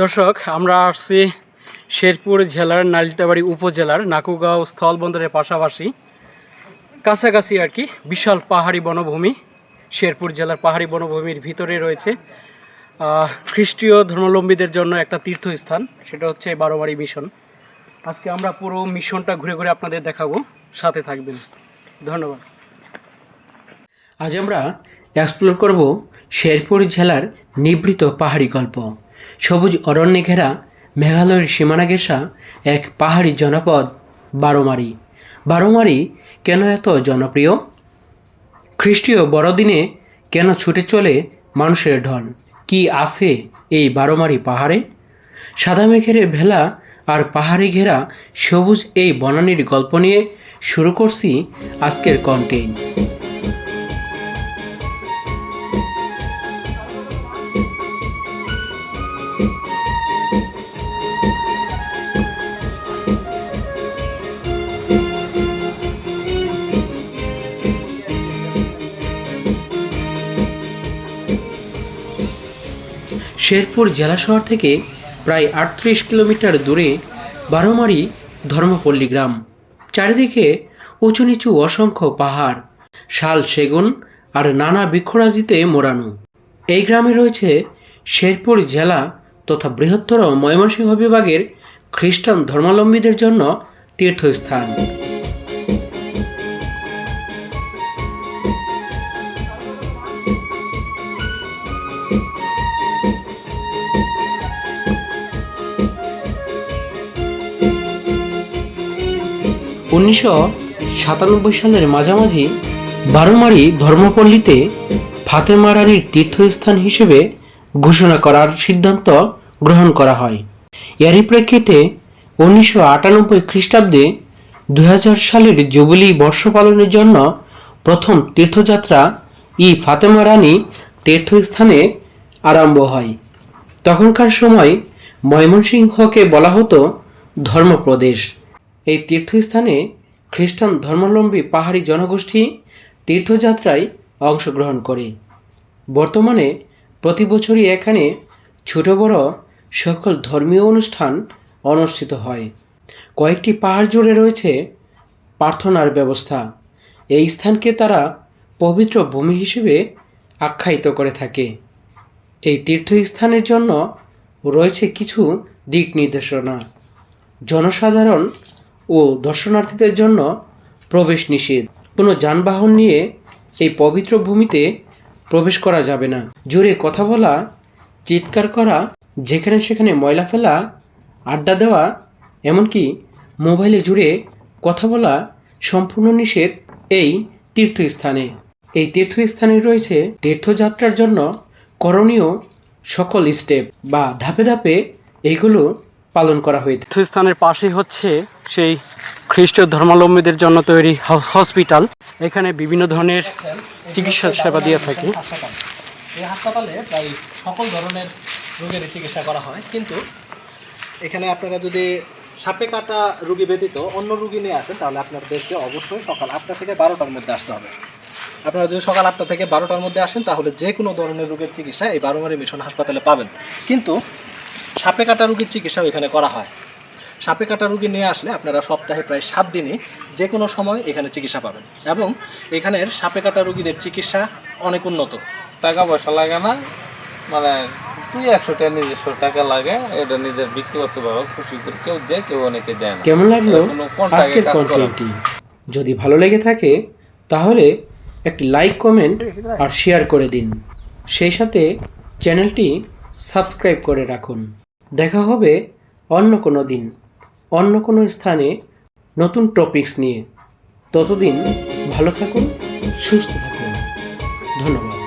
দর্শক, আমরা আসছি শেরপুর জেলার নালিতাবাড়ি উপজেলার নাকুগাঁও স্থলবন্দরের পাশাপাশি। কাছাকাছি আর কি, বিশাল পাহাড়ি বনভূমি, শেরপুর জেলার পাহাড়ি বনভূমির ভিতরে রয়েছে খ্রিস্টীয় ধর্মাবলম্বীদের জন্য একটা তীর্থস্থান, সেটা হচ্ছে বারোমারি মিশন। আজকে আমরা পুরো মিশনটা ঘুরে ঘুরে আপনাদের দেখাবো, সাথে থাকবেন। ধন্যবাদ। আজ আমরা এক্সপ্লোর করব শেরপুর জেলার নিবৃত পাহাড়ি গল্প। সবুজ অরণ্যে ঘেরা মেঘালয়ের সীমানা ঘেঁষা এক পাহাড়ি জনপদ, বারোমারি। বারোমারি কেন এত জনপ্রিয়? খ্রিস্টীয় বড়দিনে কেন ছুটে চলে মানুষের ঢল? কি আছে এই বারোমারি পাহাড়ে? সাদা মেঘের ভেলা আর পাহাড়ে ঘেরা সবুজ এই বনানীর গল্প নিয়ে শুরু করছি আজকের কন্টেন্ট শেরপুর জেলা শহর থেকে প্রায় আটত্রিশ কিলোমিটার দূরে বারোমারি ধর্মপল্লী গ্রাম। চারিদিকে উঁচু নিচু অসংখ্য পাহাড়, শাল সেগুন আর নানা বৃক্ষরাজিতে মোড়ানো। এই গ্রামে রয়েছে শেরপুর জেলা তথা বৃহত্তর ময়মনসিংহ বিভাগের খ্রিস্টান ধর্মাবলম্বীদের জন্য তীর্থস্থান। উনিশশো সাতানব্বই সালের মাঝামাঝি বারোমারি ধর্মপল্লীতে ফাতেমা রানীর তীর্থস্থান হিসেবে ঘোষণা করার সিদ্ধান্ত গ্রহণ করা হয়। এরই প্রেক্ষিতে উনিশশো আটানব্বই খ্রিস্টাব্দে দু হাজার সালের জুবিলি বর্ষ পালনের জন্য প্রথম তীর্থযাত্রা ই ফাতেমা রানী তীর্থস্থানে আরম্ভ হয়। তখনকার সময় ময়মনসিংহকে বলা হতো ধর্মপ্রদেশ। এই তীর্থস্থানে খ্রিস্টান ধর্মাবলম্বী পাহাড়ি জনগোষ্ঠী তীর্থযাত্রায় অংশগ্রহণ করে। বর্তমানে প্রতি বছরই এখানে ছোট বড় সকল ধর্মীয় অনুষ্ঠান অনুষ্ঠিত হয়। কয়েকটি পাহাড় জুড়ে রয়েছে প্রার্থনার ব্যবস্থা। এই স্থানকে তারা পবিত্র ভূমি হিসেবে আখ্যায়িত করে থাকে। এই তীর্থস্থানের জন্য রয়েছে কিছু দিক নির্দেশনা। জনসাধারণ ও দর্শনার্থীদের জন্য প্রবেশ নিষেধ। কোনো যানবাহন নিয়ে এই পবিত্র ভূমিতে প্রবেশ করা যাবে না। জোরে কথা বলা, চিৎকার করা, যেখানে সেখানে ময়লা ফেলা, আড্ডা দেওয়া, এমনকি মোবাইলে জুড়ে কথা বলা সম্পূর্ণ নিষেধ এই তীর্থস্থানে। এই তীর্থস্থানে রয়েছে তীর্থযাত্রার জন্য করণীয় সকল স্টেপ বা ধাপে ধাপে এইগুলো পালন করা হয়ে তীর্থস্থানের পাশে হচ্ছে সেই খ্রিস্ট ধর্মাবলম্বীদের জন্য তৈরি হসপিটাল। এখানে বিভিন্ন ধরনের চিকিৎসা সেবা দিয়ে থাকে। হাসপাতাল এই হাসপাতালে প্রায় সকল ধরনের রোগের চিকিৎসা করা হয়। কিন্তু এখানে আপনারা যদি সাপে কাটা রুগী ব্যতীত অন্য রুগী নিয়ে আসেন তাহলে আপনাদেরকে অবশ্যই সকাল আটটা থেকে বারোটার মধ্যে আসতে হবে। আপনারা যদি সকাল আটটা থেকে বারোটার মধ্যে আসেন তাহলে যে কোনো ধরনের রোগের চিকিৎসা এই বারোমারি মিশন হাসপাতালে পাবেন। কিন্তু সাপে কাটা রুগীর চিকিৎসাও এখানে করা হয়। সাপে কাটা রুগী নিয়ে আসলে আপনারা সপ্তাহে প্রায় সাত দিনই যে কোনো সময় এখানে চিকিৎসা পাবেন এবং এখানের সাপে কাটা রুগীদের চিকিৎসা অনেক উন্নত। টাকা পয়সা লাগে না মানে তুই একশো টাকা নিজস্ব টাকা লাগে এটা নিজের ব্যক্তিগতভাবে খুশি করে কেউ দেয় কেউ অনেকে দেয় না। কেমন লাগল আজকের কন্টেন্টটি যদি ভালো লেগে থাকে তাহলে একটি লাইক কমেন্ট আর শেয়ার করে দিন। সেই সাথে চ্যানেলটি সাবস্ক্রাইব করে রাখুন। দেখা হবে অন্য কোনো দিন, অন্য কোনো স্থানে নতুন টপিকস নিয়ে। ততদিন ভালো থাকুন, সুস্থ থাকুন। ধন্যবাদ।